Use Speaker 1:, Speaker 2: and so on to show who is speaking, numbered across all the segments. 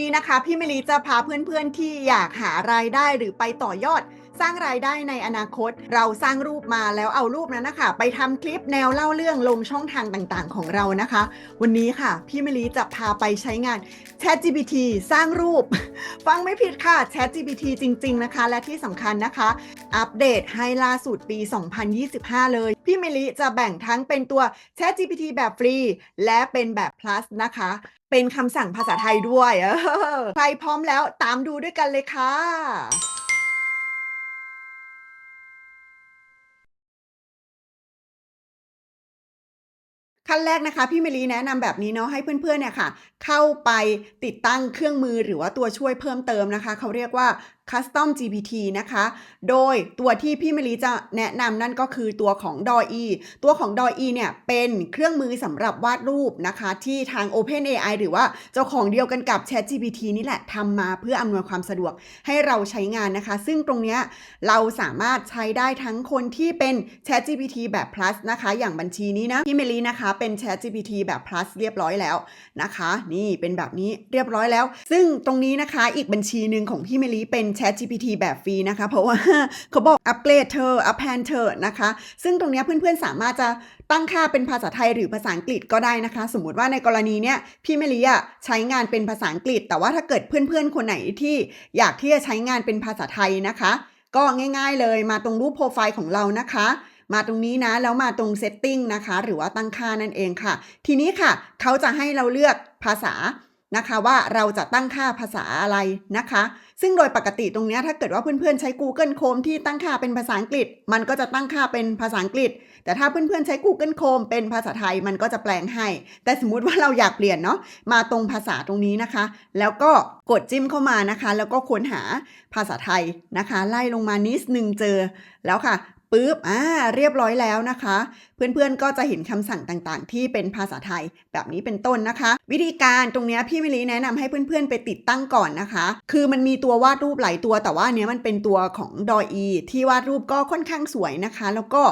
Speaker 1: นี้นะคะ พี่มิลีจะพาเพื่อนๆที่อยากหารายได้หรือไปต่อยอด สร้างรายได้ในอนาคต เราสร้างรูปมาแล้วเอารูปนั้นนะคะ ไปทำคลิปแนวเล่าเรื่องลงช่องทางต่างๆ ของเรานะคะ วันนี้ค่ะ พี่มะลิจะพาไปใช้งาน ChatGPT สร้างรูป ฟังไม่ผิดค่ะ ChatGPT จริง ๆ นะคะ และที่สำคัญนะคะ อัปเดตให้ล่าสุดปี 2025 เลย พี่มะลิจะแบ่งทั้งเป็นตัว ChatGPT แบบฟรี และเป็นแบบ plus นะคะ เป็นคำสั่งภาษาไทยด้วย ใครพร้อมแล้วตามดูด้วยกันเลยค่ะ ขั้นแรกนะคะพี่เมลีแนะนำแบบนี้เนาะให้เพื่อนๆเนี่ยค่ะ เข้าไปติดตั้งเครื่องมือหรือว่าตัวช่วยเพิ่มเติมนะคะ เขาเรียกว่า Custom GPT นะคะ โดยตัวที่พี่มลีจะแนะนำนั่นก็คือตัวของ DALL-E ตัวของ DALL-E เนี่ยเป็นเครื่องมือสำหรับวาดรูปนะคะ ที่ทาง OpenAI หรือว่าเจ้าของเดียวกันกับ ChatGPT นี่แหละทำมาเพื่ออำนวยความสะดวกให้เราใช้งานนะคะ ซึ่งตรงเนี้ยเราสามารถใช้ได้ทั้งคนที่เป็น ChatGPT แบบ plus นะคะ อย่างบัญชีนี้นะพี่เมลีนะคะเป็น ChatGPT แบบ plus เรียบร้อยแล้วนะคะ นี่เป็นแบบนี้เรียบร้อยแล้ว ซึ่งตรงนี้นะคะอีกบัญชีหนึ่งของพี่เมลีเป็น Chat GPT แบบฟรีนะคะ เพราะว่าเขาบอกอัปเกรดเธออัปแพนเธอนะคะ ซึ่งตรงนี้เพื่อนๆสามารถจะตั้งค่าเป็นภาษาไทยหรือภาษาอังกฤษก็ได้นะคะ สมมติว่าในกรณีเนี้ยพี่เมลีอะใช้งานเป็นภาษาอังกฤษ แต่ว่าถ้าเกิดเพื่อนๆคนไหนที่อยากที่จะใช้งานเป็นภาษาไทยนะคะ ก็ง่าย ๆเลยมาตรงรูปโปรไฟล์ของเรานะคะมาตรงนี้นะแล้วมาตรง setting นะคะ หรือว่าตั้งค่านั่นเองค่ะ ทีนี้ค่ะ เขาจะให้เราเลือกภาษา นะคะว่าเราจะตั้งค่าภาษาอะไรนะคะ ซึ่งโดยปกติตรงนี้ถ้าเกิดว่าเพื่อนๆใช้ Google Chrome ที่ตั้งค่าเป็นภาษาอังกฤษ มันก็จะตั้งค่าเป็นภาษาอังกฤษ แต่ถ้าเพื่อนๆใช้ Google Chrome เป็นภาษาไทยมันก็จะแปลงให้ แต่สมมุติว่าเราอยากเปลี่ยนเนาะมาตรงภาษาตรงนี้นะคะ แล้วก็กดจิ้มเข้ามานะคะ แล้วก็ค้นหาภาษาไทยนะคะ ไล่ลงมานิดนึงเจอแล้วค่ะ ปุ๊บ อ่า เรียบร้อยแล้วนะคะ เพื่อนๆ ก็จะเห็นคำสั่งต่างๆ ที่เป็นภาษาไทยแบบนี้เป็นต้นนะคะ วิธีการตรงนี้พี่มิลีแนะนำให้เพื่อนๆ ไปติดตั้งก่อนนะคะ คือมันมีตัววาดรูปหลายตัว แต่ว่าเนี้ยมันเป็นตัวของดออีที่วาดรูปก็ค่อนข้างสวยนะคะ แล้วก็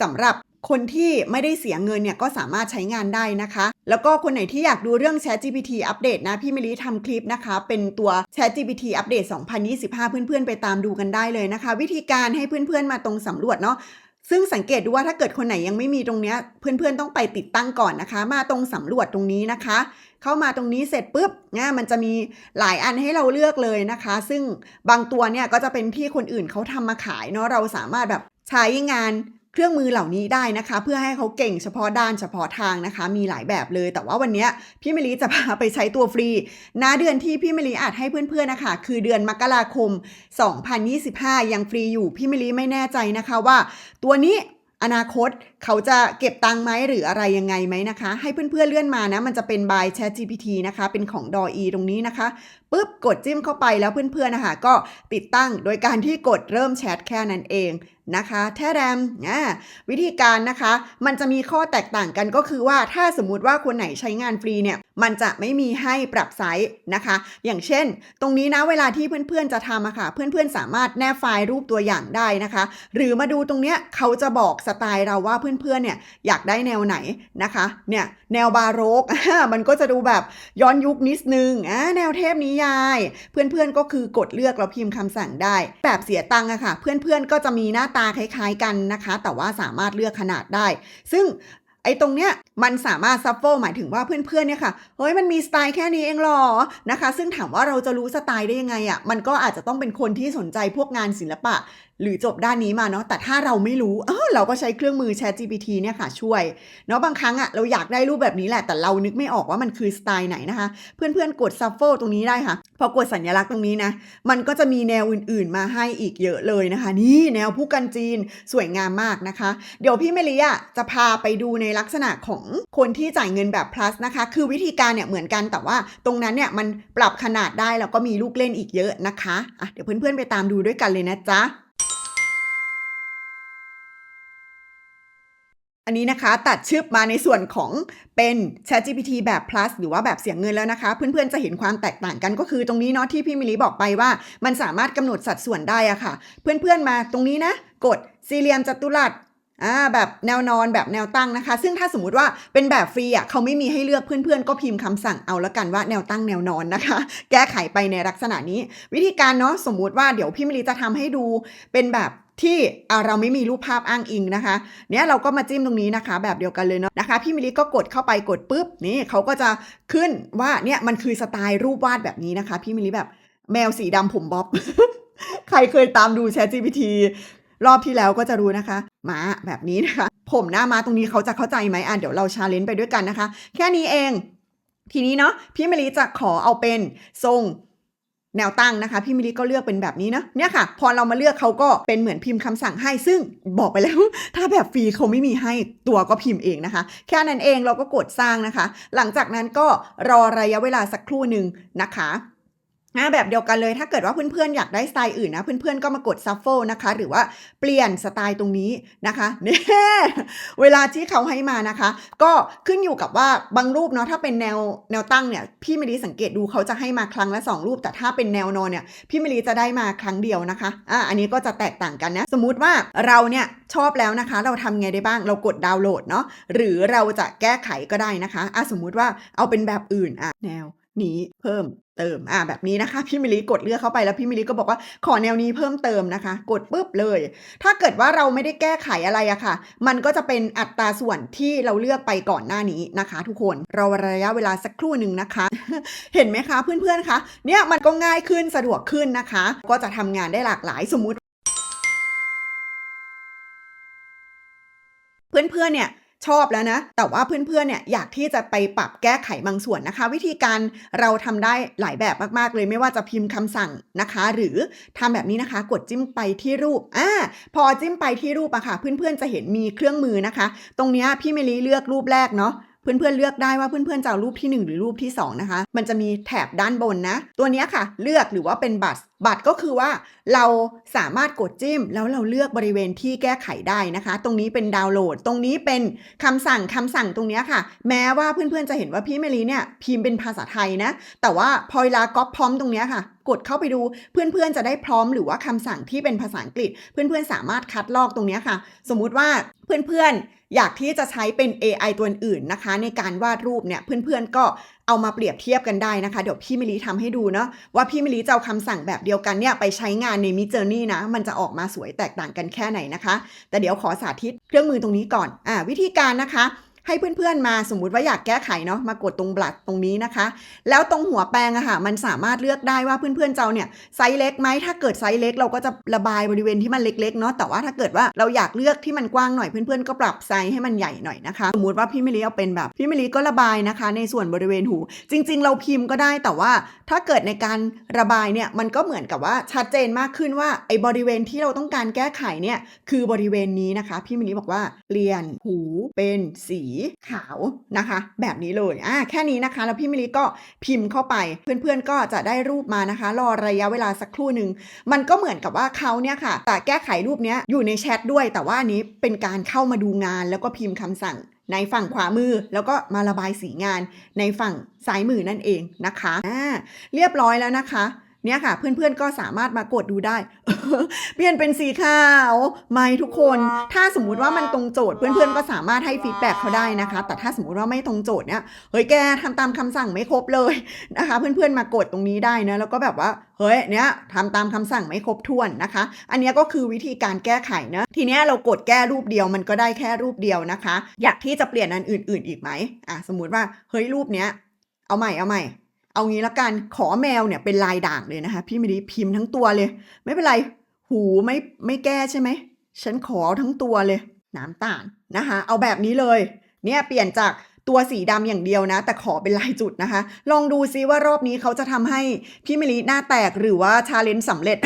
Speaker 1: สำหรับ คนที่ไม่ได้เสียเงินเนี่ยก็สามารถใช้งานได้นะคะ แล้วก็คนไหนที่อยากดูเรื่อง ChatGPT อัปเดตนะ พี่มิลีทำคลิปนะคะ เป็นตัว ChatGPT อัปเดต 2025 เพื่อนๆ ไปตามดูกันได้เลยนะคะ วิธีการให้เพื่อนๆ มาตรงสำรวจเนาะซึ่งสังเกตดูว่าถ้าเกิดคนไหนยังไม่มีตรงเนี้ยเพื่อนๆต้องไปติดตั้งก่อนนะคะ มาตรงสำรวจตรงนี้นะคะ เข้ามาตรงนี้เสร็จปุ๊บเนี่ยมันจะมีหลายอันให้เราเลือกเลยนะคะ ซึ่งบางตัวเนี่ยก็จะเป็นที่คนอื่นเขาทำมาขายเนาะเราสามารถแบบใช้งาน เครื่องมือเหล่านี้ได้นะคะ เพื่อให้เขาเก่งเฉพาะด้านเฉพาะทางนะคะ มีหลายแบบเลย แต่ว่าวันนี้พี่มลิจะพาไปใช้ตัวฟรีนะเดือนที่พี่มลิอาจให้เพื่อนๆนะคะ คือเดือนมกราคม 2025 ยังฟรีอยู่พี่มลิไม่แน่ใจนะคะว่า ตัวนี้อนาคตเขาจะเก็บตังค์ไหมหรืออะไรยังไงไหมนะคะ ให้เพื่อนๆเลื่อนมานะ มันจะเป็น by Chat GPT นะคะ เป็นของ DALL-E ตรงนี้นะคะปุ๊บกดจิ้มเข้าไปแล้วเพื่อนๆนะคะก็ติดตั้งโดยการที่กดเริ่มแชทแค่นั้นเองนะคะแท้แรมวิธีการนะคะ มันจะมีข้อแตกต่างกันก็คือว่าถ้าสมมุติว่าคนไหนใช้งานฟรีเนี่ยมันจะไม่มีให้ปรับไซส์นะคะ อย่างเช่น ตรงนี้นะเวลาที่เพื่อนๆจะทำอะค่ะ เพื่อนๆสามารถแนบไฟล์รูปตัวอย่างได้นะคะ หรือมาดูตรงเนี้ยเขาจะบอกสไตล์เราว่าเพื่อนๆเนี่ยอยากได้แนวไหนนะคะเนี่ยแนวบาโรกมันก็จะดูแบบย้อนยุคนิดนึงอ่าแนวเทพนิยาย เพื่อนๆก็คือกดเลือกแล้วพิมพ์คำสั่งได้ แบบเสียตังค์อะค่ะ เพื่อนๆก็จะมีหน้าตาคล้ายๆกันนะคะ แต่ว่าสามารถเลือกขนาดได้ ซึ่งไอ้ตรงเนี้ยมันสามารถซัฟเฟหมายถึงว่าเพื่อนๆเนี่ยค่ะเฮ้ยมันมีสไตล์แค่นี้เองหรอนะคะ ซึ่งถามว่าเราจะรู้สไตล์ได้ยังไงอะ่ะมันก็อาจจะต้องเป็นคนที่สนใจพวกงานศิลปะ หรือจบด้านนี้มาเนาะแต่ถ้าเราไม่รู้เออเราก็ใช้เครื่องมือ Chat GPT เนี่ยค่ะช่วยเนาะบางครั้งอะ่ะเราอยากได้รูปแบบนี้แหละแต่เรานึกไม่ออกว่ามันคือสไตล์ไหนนะคะ เพื่อนๆกดซัฟเฟิลตรงนี้ได้ค่ะ พอกดสัญลักษณ์ตรงนี้นะ มันก็จะมีแนวอื่นๆ มาให้อีกเยอะเลยนะคะ นี่แนวผู้กันจีนสวยงามมากนะคะ เดี๋ยวพี่เมลีอะจะพาไปดูในลักษณะของคนที่จ่ายเงินแบบ plus นะคะ คือวิธีการเนี่ยเหมือนกันแต่ว่าตรงนั้นเนี่ยมันปรับขนาดได้แล้วก็มีลูกเล่นอีกเยอะนะคะอะเดี๋ยวเพื่อนๆไปตามดูด้วยกันเลยนะจ๊ะ อันนี้นะคะตัดชึบมาในส่วนของเป็น ChatGPT แบบ plus หรือว่าแบบเสียงเงินแล้วนะคะ เพื่อนๆจะเห็นความแตกต่างกันก็คือตรงนี้เนาะที่พี่มิลิบอกไปว่า มันสามารถกำหนดสัดส่วนได้อะค่ะ เพื่อนๆมาตรงนี้นะ กดสี่เหลี่ยมจัตุรัสอ่าแบบแนวนอนแบบแนวตั้งนะคะ ซึ่งถ้าสมมุติว่าเป็นแบบฟรีอะเขาไม่มีให้เลือกเพื่อนๆ ก็พิมพ์คำสั่งเอาละกันว่าแนวตั้งแนวนอนนะคะ แก้ไขไปในลักษณะนี้ วิธีการเนาะสมมุติว่าเดี๋ยวพี่มะลิจะทำให้ดูเป็นแบบ ที่เราไม่มีรูปภาพอ้างอิงนะคะ เนี่ยเราก็มาจิ้มตรงนี้นะคะ แบบเดียวกันเลยเนาะนะคะ พี่มิลิก็กดเข้าไปกดปุ๊บนี่เขาก็จะขึ้นว่าเนี่ยมันคือสไตล์รูปวาดแบบนี้นะคะ พี่มิลิแบบแมวสีดำผมบ๊อบ ใครเคยตามดู Chat GPT รอบที่แล้วก็จะรู้นะคะหมาแบบนี้นะคะ ผมหน้าม้าตรงนี้เขาจะเข้าใจไหมอะเดี๋ยวเราชาเลนจ์ไปด้วยกันนะคะ แค่นี้เอง ทีนี้เนาะพี่มิลิจะขอเอาเป็นทรง แนวตั้งนะคะ พี่มิลิก็เลือกเป็นแบบนี้เนาะเนี่ยค่ะ พอเรามาเลือกเขาก็เป็นเหมือนพิมพ์คำสั่งให้ ซึ่งบอกไปแล้ว ถ้าแบบฟรีเขาไม่มีให้ตัวก็พิมพ์เองนะคะ แค่นั้นเองเราก็กดสร้างนะคะ หลังจากนั้นก็รอระยะเวลาสักครู่หนึ่งนะคะ อ่าแบบเดียวกันเลยถ้าเกิดว่าเพื่อนๆอยากได้สไตล์อื่นนะ เพื่อนๆก็มากดซัฟเฟิลนะคะ หรือว่าเปลี่ยนสไตล์ตรงนี้นะคะเนี่ยเวลาที่เขาให้มานะคะ ก็ขึ้นอยู่กับว่าบางรูปเนาะถ้าเป็นแนวแนวตั้งเนี่ยพี่มะลิสังเกตดูเขาจะให้มาครั้งละ 2 รูป แต่ถ้าเป็นแนวนอนเนี่ยพี่มะลิจะได้มาครั้งเดียวนะคะอ่าอันนี้ก็จะแตกต่างกันนะ สมมุติว่าเราเนี่ยชอบแล้วนะคะ เราทำไงได้บ้างเรากดดาวน์โหลดเนาะหรือเราจะแก้ไขก็ได้นะคะอะสมมุติว่าเอาเป็นแบบอื่นอะแนว นี้เพิ่มเติม อ่าแบบนี้นะคะ พี่มิลิกดเลือกเข้าไปแล้วพี่มิลิก็บอกว่าขอแนวนี้เพิ่มเติมนะคะ กดปุ๊บเลย ถ้าเกิดว่าเราไม่ได้แก้ไขอะไรอะค่ะ มันก็จะเป็นอัตราส่วนที่เราเลือกไปก่อนหน้านี้นะคะ ทุกคนเราระยะเวลาสักครู่หนึ่งนะคะ เห็นไหมคะเพื่อนๆคะเนี่ยมันก็ง่ายขึ้นสะดวกขึ้นนะคะ ก็จะทำงานได้หลากหลายสมมุติ เพื่อนๆเนี่ย ชอบแล้วนะ แต่ว่าเพื่อนๆเนี่ยอยากที่จะไปปรับแก้ไขบางส่วนนะคะ วิธีการเราทำได้หลายแบบมากๆ เลยไม่ว่าจะพิมพ์คำสั่งนะคะ หรือทำแบบนี้นะคะ กดจิ้มไปที่รูปอ่าพอจิ้มไปที่รูปอะค่ะ เพื่อนๆจะเห็นมีเครื่องมือนะคะ ตรงนี้พี่เมลีเลือกรูปแรกเนาะ เพื่อนๆเลือกได้ว่าเพื่อนๆจะเอารูปที่ 1 หรือรูปที่ 2 นะคะ มันจะมีแถบด้านบนนะ ตัวนี้ค่ะ เลือกหรือว่าเป็นบัตร บัตรก็คือว่าเราสามารถกดจิ้ม แล้วเราเลือกบริเวณที่แก้ไขได้นะคะ ตรงนี้เป็นดาวน์โหลด ตรงนี้เป็นคำสั่งคำสั่งตรงนี้ค่ะ แม้ว่าเพื่อนๆจะเห็นว่าพี่เมลีเนี่ยพิมพ์เป็นภาษาไทยนะ แต่ว่าพอเวลาก๊อปพร้อมตรงนี้ค่ะ กดเข้าไปดูเพื่อนๆจะได้พร้อมหรือว่าคำสั่งที่เป็นภาษาอังกฤษ เพื่อนๆสามารถคัดลอกตรงนี้ค่ะ สมมุติว่าเพื่อนๆ อยากที่จะใช้เป็น AI ตัวอื่นนะคะ ในการวาดรูปเนี่ยเพื่อนๆก็เอามาเปรียบเทียบกันได้นะคะ เดี๋ยวพี่มิลีทำให้ดูเนาะว่าพี่มิลีจะเอาคำสั่งแบบเดียวกันเนี่ยไปใช้งานในมิจเจอร์นี่นะ มันจะออกมาสวยแตกต่างกันแค่ไหนนะคะ แต่เดี๋ยวขอสาธิตเครื่องมือตรงนี้ก่อนอ่าวิธีการนะคะ ให้เพื่อนๆมาสมมุติว่าอยากแก้ไขเนาะมากดตรงบลัดตรงนี้นะคะ แล้วตรงหัวแปรงอะค่ะ มันสามารถเลือกได้ว่าเพื่อนๆเจ้าเนี่ยไซส์เล็กไหมถ้าเกิดไซส์เล็กเราก็จะระบายบริเวณที่มันเล็กๆเนาะแต่ว่าถ้าเกิดว่าเราอยากเลือกที่มันกว้างหน่อยเพื่อนๆก็ปรับไซส์ให้มันใหญ่หน่อยนะคะ สมมติว่าพี่มิลีเอาเป็นแบบพี่มิลีก็ระบายนะคะ ในส่วนบริเวณหู จริง ๆ เราพิมพ์ก็ได้แต่ว่าถ้าเกิดในการระบายเนี่ยมันก็เหมือนกับว่าชัดเจนมากขึ้นว่าไอ้บริเวณที่เราต้องการแก้ไขเนี่ยคือบริเวณนี้นะคะ พี่มิลีบอกว่าเปลี่ยนหูเป็นสีขาวนะคะ แบบนี้เลยอ่าแค่นี้นะคะ แล้วพี่มิลีก็พิมพ์เข้าไป เพื่อนๆก็จะได้รูปมานะคะ รอระยะเวลาสักครู่หนึ่งมันก็เหมือนกับว่าเขาเนี่ยค่ะแต่แก้ไขรูปเนี้ยอยู่ในแชทด้วย แต่ว่าอันนี้เป็นการเข้ามาดูงานแล้วก็พิมพ์คำสั่งในฝั่งขวามือแล้วก็มาระบายสีงานในฝั่งซ้ายมือนั่นเองนะคะอ่าเรียบร้อยแล้วนะคะ เนี่ยค่ะ เพื่อนๆก็สามารถมากดดูได้ เปลี่ยนเป็นสีขาวไหมทุกคน ถ้าสมมุติว่ามันตรงโจทย์เพื่อนๆก็สามารถให้ฟีดแบ็กเขาได้นะคะ แต่ถ้าสมมุติว่าไม่ตรงโจทย์เนี่ยเฮ้ยแกทำตามคำสั่งไม่ครบเลยนะคะ เพื่อนๆมากดตรงนี้ได้นะแล้วก็แบบว่าเฮ้ยเนี่ยทำตามคำสั่งไม่ครบถ้วนนะคะ อันเนี้ยก็คือวิธีการแก้ไขนะ ทีเนี้ยเรากดแก้รูปเดียวมันก็ได้แค่รูปเดียวนะคะ อยากที่จะเปลี่ยนอันอื่น ๆ อีกไหมอะสมมุติว่าเฮ้ยรูปเนี้ยเอาใหม่เอาใหม่ เอางี้ละกันขอแมวเนี่ยเป็นลายด่างเลยนะคะ พี่ม่ได้พิมพ์ทั้งตัวเลย ไม่เป็นไร หูไม่ไม่แก้ใช่ไหมฉันขอทั้งตัวเลยน้ำตาลนะคะ เอาแบบนี้เลย เนี่ยเปลี่ยนจากตัวสีดำอย่างเดียวนะ แต่ขอเป็นลายจุดนะคะ ลองดูซิว่ารอบนี้เขาจะทำให้พี่มิลิหน้าแตกหรือว่าชาเลนจ์สำเร็จ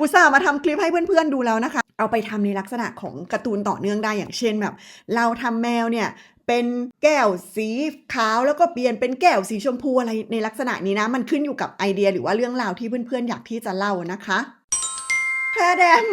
Speaker 1: อุตส่าห์มาทำคลิปให้เพื่อนๆดูแล้วนะคะ เอาไปทำในลักษณะของการ์ตูนต่อเนื่องได้อย่างเช่นแบบ เราทำแมวเนี่ยเป็นแก้วสีขาวแล้วก็เปลี่ยนเป็นแก้วสีชมพูอะไรในลักษณะนี้นะ มันขึ้นอยู่กับไอเดียหรือว่าเรื่องราวที่เพื่อนๆอยากที่จะเล่านะคะ แค่แดม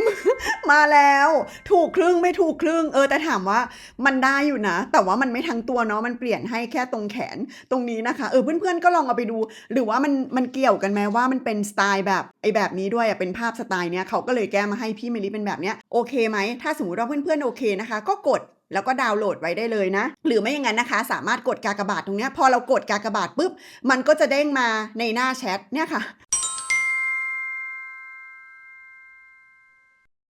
Speaker 1: มาแล้ว ถูกครึ่งไม่ถูกครึ่ง เออ แต่ถามว่ามันได้อยู่นะ แต่ว่ามันไม่ทั้งตัวเนาะมันเปลี่ยนให้แค่ตรงแขนตรงนี้นะคะ เออเพื่อนๆก็ลองเอาไปดู หรือว่ามันมันเกี่ยวกันไหมว่ามันเป็นสไตล์แบบไอแบบนี้ด้วยเป็นภาพสไตล์เนี้ยเขาก็เลยแก้มาให้พี่เมลิเป็นแบบเนี้ยโอเคไหมถ้าสมมติว่าเพื่อนๆโอเคนะคะ ก็กดแล้วก็ดาวน์โหลดไว้ได้เลยนะ หรือไม่อย่างนั้นนะคะ สามารถกดกากบาทตรงเนี้ยพอเรากดกากบาทปุ๊บ มันก็จะเด้งมาในหน้าแชทเนี่ยค่ะ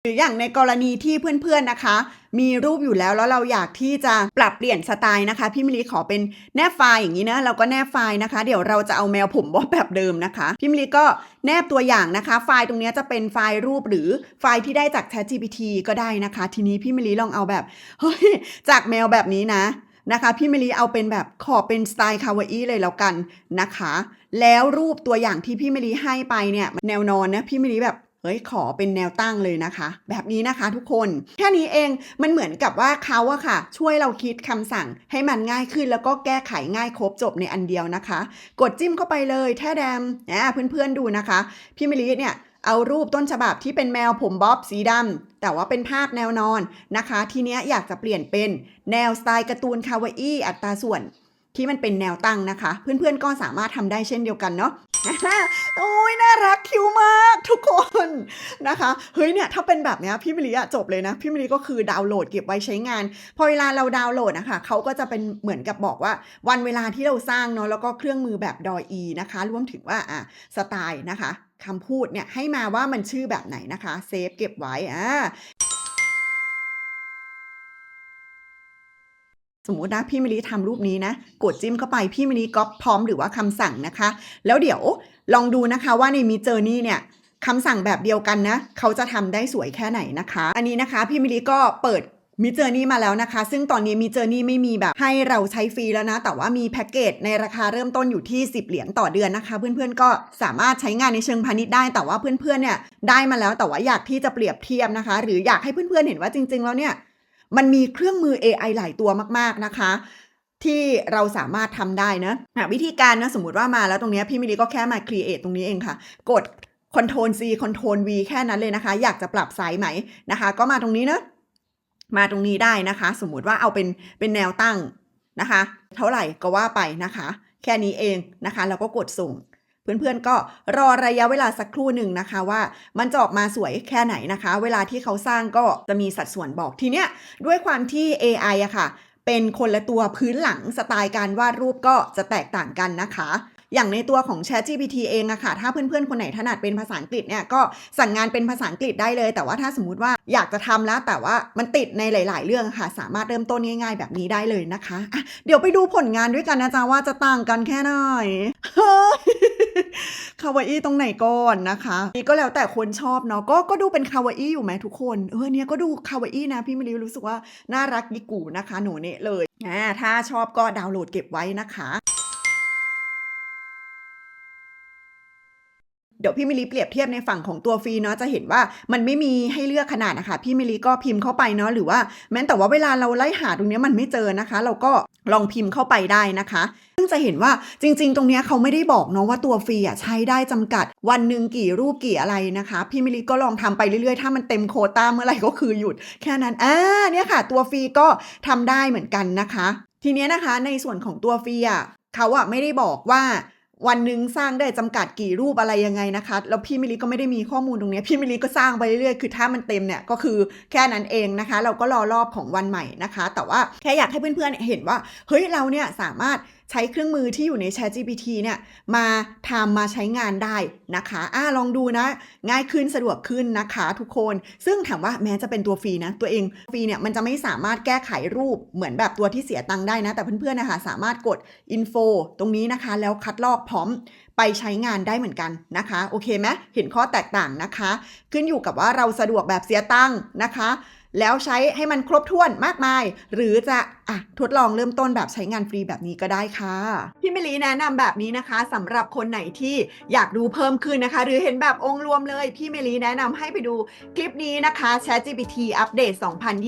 Speaker 1: รืออย่างในกรณีที่เพื่อนๆนะคะ มีรูปอยู่แล้วแล้วเราอยากที่จะปรับเปลี่ยนสไตล์นะคะ พี่มิลิขอเป็นแนบไฟล์อย่างนี้นะเราก็แนบไฟล์นะคะ เดี๋ยวเราจะเอาแมวผมบ๊อบแบบเดิมนะคะ พี่มิลิก็แนบตัวอย่างนะคะ ไฟล์ตรงเนี้ยจะเป็นไฟล์รูปหรือไฟล์ที่ได้จาก ChatGPT ก็ได้นะคะ ทีนี้พี่มิลิลองเอาแบบเฮ้ยจากแมวแบบนี้นะนะคะพี่มิลีเอาเป็นแบบขอเป็นสไตล์คาวาอี้เลยแล้วกันนะคะ แล้วรูปตัวอย่างที่พี่มิลีให้ไปเนี่ยแนวนอนนะพี่มิลีแบบ ฮ้ยขอเป็นแนวตั้งเลยนะคะ แบบนี้นะคะทุกคนแค่นี้เองมันเหมือนกับว่าเขาอะค่ะ ช่วยเราคิดคำสั่งให้มันง่ายขึ้นแล้วก็แก้ไขง่ายครบจบในอันเดียวนะคะ กดจิ้มเข้าไปเลยแท้แดมอ่าเพื่อนๆดูนะคะ พี่มิลีเนี่ยเอารูปต้นฉบับที่เป็นแมวผมบ๊อบสีดำแต่ว่าเป็นภาพแนวนอนนะคะ ทีเนี้ยอยากจะเปลี่ยนเป็นแนวสไตล์การ์ตูนคาวาอี้อัตราส่วน ที่มันเป็นแนวตั้งนะคะ เพื่อนๆก็สามารถทำได้เช่นเดียวกันเนาะโอ้ยน่ารักคิวมากทุกคนนะคะเฮ้ยเนี่ยถ้าเป็นแบบเนี้ยพี่มิลิอะจบเลยนะ พี่มิลิก็คือดาวน์โหลดเก็บไว้ใช้งาน พอเวลาเราดาวน์โหลดนะคะเขาก็จะเป็นเหมือนกับบอกว่า วันเวลาที่เราสร้างเนาะแล้วก็เครื่องมือแบบดอยนะคะ รวมถึงว่าอะสไตล์นะคะคำพูดเนี่ยให้มาว่ามันชื่อแบบไหนนะคะเซฟเก็บไว้อ่า สมมุตินะพี่มิลิทำรูปนี้นะ กดจิ้มเข้าไปพี่มิลิก๊อปพร้อมหรือว่าคำสั่งนะคะ แล้วเดี๋ยวลองดูนะคะว่าในมีเจอร์นี่เนี่ยคำสั่งแบบเดียวกันนะ เขาจะทำได้สวยแค่ไหนนะคะ อันนี้นะคะพี่มิลิก็เปิดมีเจอร์นี่มาแล้วนะคะ ซึ่งตอนนี้มีเจอร์นี่ไม่มีแบบให้เราใช้ฟรีแล้วนะ แต่ว่ามีแพ็กเกจในราคาเริ่มต้นอยู่ที่ 10 เหรียญต่อเดือนนะคะ เพื่อนๆก็สามารถใช้งานในเชิงพาณิชย์ได้ แต่ว่าเพื่อนๆเนี่ยได้มาแล้วแต่ว่าอยากที่จะเปรียบเทียบนะคะ หรืออยากให้เพื่อนๆเห็นว่าจริง ๆ แล้วเนี่ย มันมีเครื่องมือ AI หลายตัวมาก ๆ นะคะ ที่เราสามารถทำได้นะวิธีการนะสมมติว่ามาแล้วตรงนี้พี่มิลีก็แค่มา create ตรงนี้เองค่ะ กด Ctrl C Ctrl V แค่นั้นเลยนะคะ อยากจะปรับไซส์ไหมนะคะ ก็มาตรงนี้นะมาตรงนี้ได้นะคะ สมมุติว่าเอาเป็นเป็นแนวตั้งนะคะ เท่าไหร่ก็ว่าไปนะคะ แค่นี้เองนะคะ แล้วก็กดส่ง เพื่อนๆก็รอระยะเวลาสักครู่หนึ่งนะคะว่ามันจะออกมาสวยแค่ไหนนะคะ เวลาที่เขาสร้างก็จะมีสัดส่วนบอกทีเนี้ยด้วยความที่ AI อะค่ะ เป็นคนละตัวพื้นหลังสไตล์การวาดรูปก็จะแตกต่างกันนะคะ อย่างในตัวของ ChatGPT เองอะค่ะ ถ้าเพื่อนๆ คนไหนถนัดเป็นภาษาอังกฤษเนี่ยก็สั่งงานเป็นภาษาอังกฤษได้เลย แต่ว่าถ้าสมมติว่าอยากจะทำแล้ว แต่ว่ามันติดในหลาย ๆ เรื่องค่ะ สามารถเริ่มต้นง่าย ๆ แบบนี้ได้เลยนะคะะเดี๋ยวไปดูผลงานด้วยกันนะจ๊ะว่าจะต่างกันแค่ไหนคาวาอี้ตรงไหนก่อนนะคะนี่ก็แล้วแต่คนชอบเนาะก็ก็ดูเป็นคาวาอี้อยู่ไหมทุกคนเออเนี่ยก็ดูคาวาอี้นะพี่มิลิรู้สึกว่าน่ารักยิกูนะคะ หนูเนะเลยอ่าถ้าชอบก็ดาวน์โหลดเก็บไว้นะคะ เดี๋ยวพี่มิลีเปรียบเทียบในฝั่งของตัวฟรีเนาะจะเห็นว่ามันไม่มีให้เลือกขนาดนะคะ พี่มิลีก็พิมพ์เข้าไปเนาะหรือว่า แม้แต่ว่าเวลาเราไล่หาตรงนี้มันไม่เจอนะคะ เราก็ลองพิมพ์เข้าไปได้นะคะซึ่งจะเห็นว่าจริง ๆ ตรงนี้เขาไม่ได้บอกเนาะว่าตัวฟรีอะใช้ได้จำกัด วันหนึ่งกี่รูปกี่อะไรนะคะ พี่มิลีก็ลองทำไปเรื่อยๆ ถ้ามันเต็มโคต้าเมื่อไหร่ก็คือหยุด แค่นั้นอ่าเนี่ยค่ะ ตัวฟรีก็ทำได้เหมือนกันนะคะ ทีนี้นะคะในส่วนของตัวฟรีอะเขาอะไม่ได้บอกว่า วันหนึ่งสร้างได้จำกัดกี่รูปอะไรยังไงนะคะ แล้วพี่มิลิก็ไม่ได้มีข้อมูลตรงนี้ พี่มิลิก็สร้างไปเรื่อยๆ คือถ้ามันเต็มเนี่ยก็คือแค่นั้นเองนะคะ เราก็รอรอบของวันใหม่นะคะ แต่ว่าแค่อยากให้เพื่อนๆเห็นว่า เฮ้ยเราเนี่ยสามารถ ใช้เครื่องมือที่อยู่ใน ChatGPT เนี่ยมาทำมาใช้งานได้นะคะอ่าลองดูนะ ง่ายขึ้นสะดวกขึ้นนะคะทุกคน ซึ่งถามว่าแม้จะเป็นตัวฟรีนะ ตัวเองฟรีเนี่ยมันจะไม่สามารถแก้ไขรูปเหมือนแบบตัวที่เสียตังค์ได้นะ แต่เพื่อนๆนะคะสามารถกด info ตรงนี้นะคะ แล้วคัดลอกพร้อมไปใช้งานได้เหมือนกันนะคะ โอเคไหมเห็นข้อแตกต่างนะคะ ขึ้นอยู่กับว่าเราสะดวกแบบเสียตังค์นะคะ แล้วใช้ให้มันครบถ้วนมากมาย หรือจะ อะทดลองเริ่มต้นแบบใช้งานฟรีแบบนี้ก็ได้ค่ะ พี่มิลีแนะนำแบบนี้นะคะสำหรับคนไหนที่อยากดูเพิ่มขึ้นนะคะ หรือเห็นแบบองค์รวมเลย พี่มิลีแนะนำให้ไปดูคลิปนี้นะคะ ChatGPT อัปเดต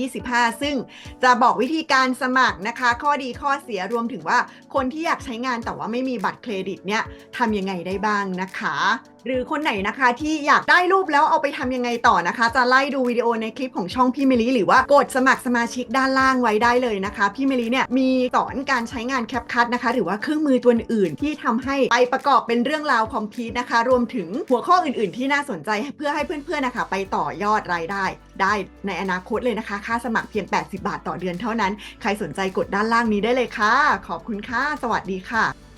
Speaker 1: 2025 ซึ่งจะบอกวิธีการสมัครนะคะ ข้อดีข้อเสียรวมถึงว่า คนที่อยากใช้งานแต่ว่าไม่มีบัตรเครดิตเนี่ยทำยังไงได้บ้างนะคะหรือคนไหนนะคะที่อยากได้รูปแล้วเอาไปทำยังไงต่อนะคะ จะไล่ดูวิดีโอในคลิปของช่องพี่มิลีหรือว่ากดสมัครสมาชิกด้านล่างไว้ได้เลยนะคะพี่เมลีเนี่ยมีสอนการใช้งานแคปคัทนะคะ หรือว่าเครื่องมือตัวอื่นที่ทำให้ไปประกอบเป็นเรื่องราวคอมพิวต์นะคะ รวมถึงหัวข้ออื่น ๆ ที่น่าสนใจเพื่อให้เพื่อนๆนะคะ ไปต่อยอดรายได้ ได้ในอนาคตเลยนะคะ ค่าสมัครเพียง 80 บาทต่อเดือนเท่านั้น ใครสนใจกดด้านล่างนี้ได้เลยค่ะ ขอบคุณค่ะ สวัสดีค่ะ